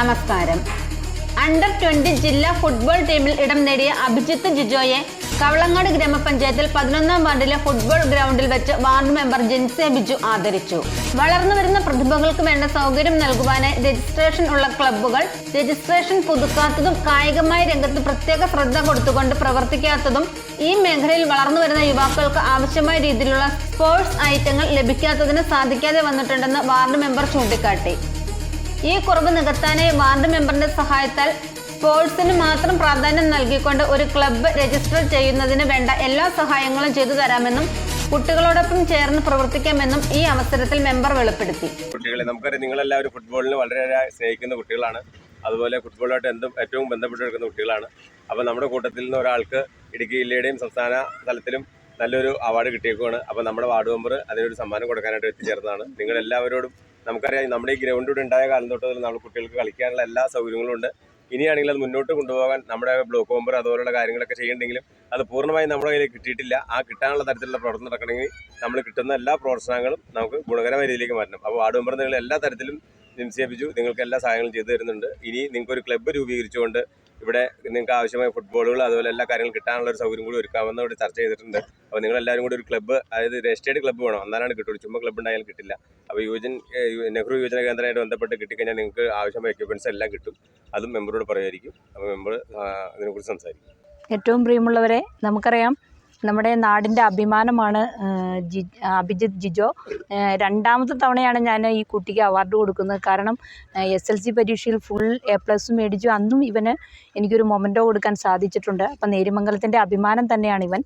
നമസ്കാരം. Under twenty ജില്ലാ football ടീമിൽ ഇടം നേടിയ അഭിജിത്ത് ജിജോയെ കവളങ്ങാട് ഗ്രാമപഞ്ചായത്തിൽ പതിനൊന്നാം വാർഡിലെ ഫുട്ബോൾ ഗ്രൗണ്ടിൽ വെച്ച് വാർഡ് മെമ്പർ ജിൻസെ ബിജു ആദരിച്ചു. വളർന്നു വരുന്ന പ്രതിഭകൾക്ക് വേണ്ട സൗകര്യം നൽകുവാനായി രജിസ്ട്രേഷൻ ഉള്ള ക്ലബ്ബുകൾ രജിസ്ട്രേഷൻ പുതുക്കാത്തതും കായികമായ രംഗത്ത് പ്രത്യേക ശ്രദ്ധ കൊടുത്തുകൊണ്ട് പ്രവർത്തിക്കാത്തതും ഈ മേഖലയിൽ വളർന്നു വരുന്ന യുവാക്കൾക്ക് ആവശ്യമായ രീതിയിലുള്ള സ്പോർട്സ് ഐറ്റങ്ങൾ ലഭിക്കാത്തതിന് സാധിക്കാതെ വന്നിട്ടുണ്ടെന്ന് വാർഡ് മെമ്പർ ചൂണ്ടിക്കാട്ടി. ഈ കുറവ് നികത്താനായി വാർഡ് മെമ്പറിന്റെ സഹായത്താൽ സ്പോർട്സിന് മാത്രം പ്രാധാന്യം നൽകിക്കൊണ്ട് ഒരു ക്ലബ്ബ് രജിസ്റ്റർ ചെയ്യുന്നതിന് വേണ്ട എല്ലാ സഹായങ്ങളും ചെയ്തു തരാമെന്നും കുട്ടികളോടൊപ്പം ചേർന്ന് പ്രവർത്തിക്കാമെന്നും ഈ അവസരത്തിൽ മെമ്പർ വെളിപ്പെടുത്തി. കുട്ടികളെ നമുക്കറിയാം നിങ്ങളെല്ലാവരും ഫുട്ബോളിന് വളരെയേറെ സ്നേഹിക്കുന്ന കുട്ടികളാണ്. അതുപോലെ ഫുട്ബോളായിട്ട് എന്തും ഏറ്റവും ബന്ധപ്പെട്ട് കിടക്കുന്ന കുട്ടികളാണ്. അപ്പോൾ നമ്മുടെ കൂട്ടത്തിൽ നിന്ന് ഒരാൾക്ക് ഇടുക്കി ജില്ലയുടെയും സംസ്ഥാന തലത്തിലും നല്ലൊരു അവാർഡ് കിട്ടിയേക്കുവാണ്. അപ്പോൾ നമ്മുടെ വാർഡ് മെമ്പർ അതിനൊരു സമ്മാനം കൊടുക്കാനായിട്ട് എത്തിച്ചേർന്നതാണ്. നിങ്ങളെല്ലാവരോടും നമുക്കറിയാം നമ്മുടെ ഈ ഗ്രൗണ്ട് ഇവിടെ ഉണ്ടായ കാലം തൊട്ട് തന്നെ നമ്മുടെ കുട്ടികൾക്ക് കളിക്കാനുള്ള എല്ലാ സൗകര്യങ്ങളും ഉണ്ട്. ഇനിയാണെങ്കിൽ അത് മുന്നോട്ട് കൊണ്ടുപോകാൻ നമ്മുടെ ബ്ലോക്ക് ബോംബർ അതുപോലുള്ള കാര്യങ്ങളൊക്കെ ചെയ്യണ്ടെങ്കിലും അത് പൂർണമായും നമ്മുടെ കയ്യിൽ കിട്ടിയിട്ടില്ല. ആ കിട്ടാനുള്ള തരത്തിലുള്ള പ്രവർത്തനം നടക്കണമെങ്കിൽ നമ്മൾ കിട്ടുന്ന എല്ലാ പ്രോത്സാഹനങ്ങളും നമുക്ക് ഗുണകരമായ രീതിയിലേക്ക് മാറ്റണം. അപ്പോൾ വാർഡ് മെമ്പർ നിങ്ങൾ എല്ലാ തരത്തിലും നിംസിയപ്പിച്ചു നിങ്ങൾക്ക് എല്ലാ സഹായങ്ങളും ചെയ്തു തരുന്നുണ്ട്. ഇനി നിങ്ങൾക്ക് ഒരു ക്ലബ്ബ് രൂപീകരിച്ചുകൊണ്ട് ഇവിടെ നിങ്ങൾക്ക് ആവശ്യമായ ഫുട്ബോളുകൾ അതുപോലെ എല്ലാ കാര്യങ്ങളും കിട്ടാനുള്ള ഒരു സൗകര്യം കൂടി ഒരുക്കാമെന്ന് ഇവിടെ ചർച്ച ചെയ്തിട്ടുണ്ട്. അപ്പോൾ നിങ്ങൾ എല്ലാവരും കൂടി ഒരു ക്ലബ്ബ് അതായത് രജിസ്റ്റേഡ് ക്ലബ്ബ് വേണം. എന്നാലാണ് കിട്ടുള്ളൂ. ചുമ്മാ ക്ലബ്ബ് ഉണ്ടായാലും കിട്ടില്ല. അപ്പോൾ യുവജൻ നെഹ്റു യുവജന കേന്ദ്രമായിട്ട് ബന്ധപ്പെട്ട് കിട്ടിക്കഴിഞ്ഞാൽ നിങ്ങൾക്ക് ആവശ്യമായ എക്യുപ്മെന്റ്സ് എല്ലാം കിട്ടും. അതും മെമ്പറോട് പറയുമായിരിക്കും. അപ്പോൾ മെമ്പർ അതിനെക്കുറിച്ച് സംസാരിക്കും. ഏറ്റവും പ്രിയമുള്ളവരെ നമുക്കറിയാം നമ്മുടെ നാടിന്റെ അഭിമാനമാണ് ജി അഭിജിത്ത് ജിജോ. രണ്ടാമത്തെ തവണയാണ് ഞാൻ ഈ കുട്ടിക്ക് അവാർഡ് കൊടുക്കുന്നത്. കാരണം എസ് എൽ സി പരീക്ഷയിൽ ഫുൾ എ പ്ലസ് മേടിച്ചു. അന്നും ഇവന് എനിക്കൊരു മൊമെന്റോ കൊടുക്കാൻ സാധിച്ചിട്ടുണ്ട്. അപ്പം നേരിമംഗലത്തിന്റെ അഭിമാനം തന്നെയാണ് ഇവൻ.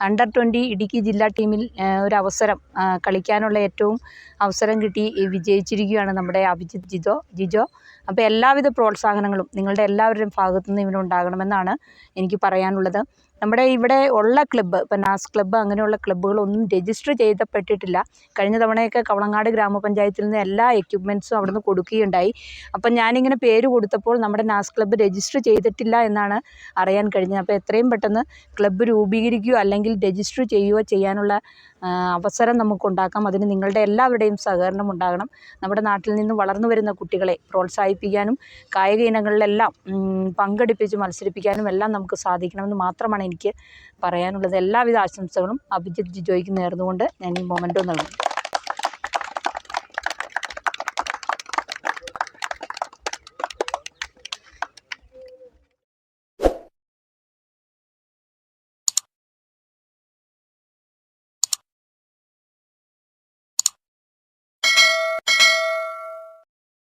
അണ്ടർ ട്വന്റി ഇടുക്കി ജില്ലാ ടീമിൽ ഒരു അവസരം കളിക്കാനുള്ള ഏറ്റവും അവസരം കിട്ടി വിജയിച്ചിരിക്കുകയാണ് നമ്മുടെ അഭിജിത്ത് ജിജോ ജിജോ. അപ്പോൾ എല്ലാവിധ പ്രോത്സാഹനങ്ങളും നിങ്ങളുടെ എല്ലാവരുടെയും ഭാഗത്തു നിന്ന് ഇവനുണ്ടാകണമെന്നാണ് എനിക്ക് പറയാനുള്ളത്. നമ്മുടെ ഇവിടെ ഉള്ള ക്ലബ്ബ് ഇപ്പം നാസ് ക്ലബ്ബ് അങ്ങനെയുള്ള ക്ലബ്ബുകളൊന്നും രജിസ്റ്റർ ചെയ്തപ്പെട്ടിട്ടില്ല. കഴിഞ്ഞ തവണയൊക്കെ കവളങ്ങാട് ഗ്രാമപഞ്ചായത്തിൽ നിന്ന് എല്ലാ എക്യുപ്മെന്റ്സും നിന്ന് കൊടുക്കുകയുണ്ടായി. അപ്പം ഞാനിങ്ങനെ പേര് കൊടുത്തപ്പോൾ നമ്മുടെ നാസ് ക്ലബ്ബ് രജിസ്റ്റർ ചെയ്തിട്ടില്ല എന്നാണ് അറിയാൻ കഴിഞ്ഞത്. അപ്പോൾ എത്രയും പെട്ടെന്ന് ക്ലബ്ബ് രൂപീകരിക്കുകയോ അല്ലെങ്കിൽ രജിസ്റ്റർ ചെയ്യുകയോ ചെയ്യാനുള്ള അവസരം നമുക്കുണ്ടാക്കാം. അതിന് നിങ്ങളുടെ എല്ലാവരുടെയും സഹകരണം ഉണ്ടാകണം. നമ്മുടെ നാട്ടിൽ നിന്ന് വളർന്നു വരുന്ന കുട്ടികളെ പ്രോത്സാഹിപ്പിക്കാനും കായിക ഇനങ്ങളിലെല്ലാം പങ്കെടുപ്പിച്ച് മത്സരിപ്പിക്കാനും എല്ലാം നമുക്ക് സാധിക്കണമെന്ന് മാത്രമാണ് എനിക്ക് പറയാനുള്ളത്. എല്ലാവിധ ആശംസകളും അഭിജിത്ത് ജിജോയ്ക്ക് നേർന്നുകൊണ്ട് ഞാൻ ഈ മൊമെന്റോ നൽകുന്നു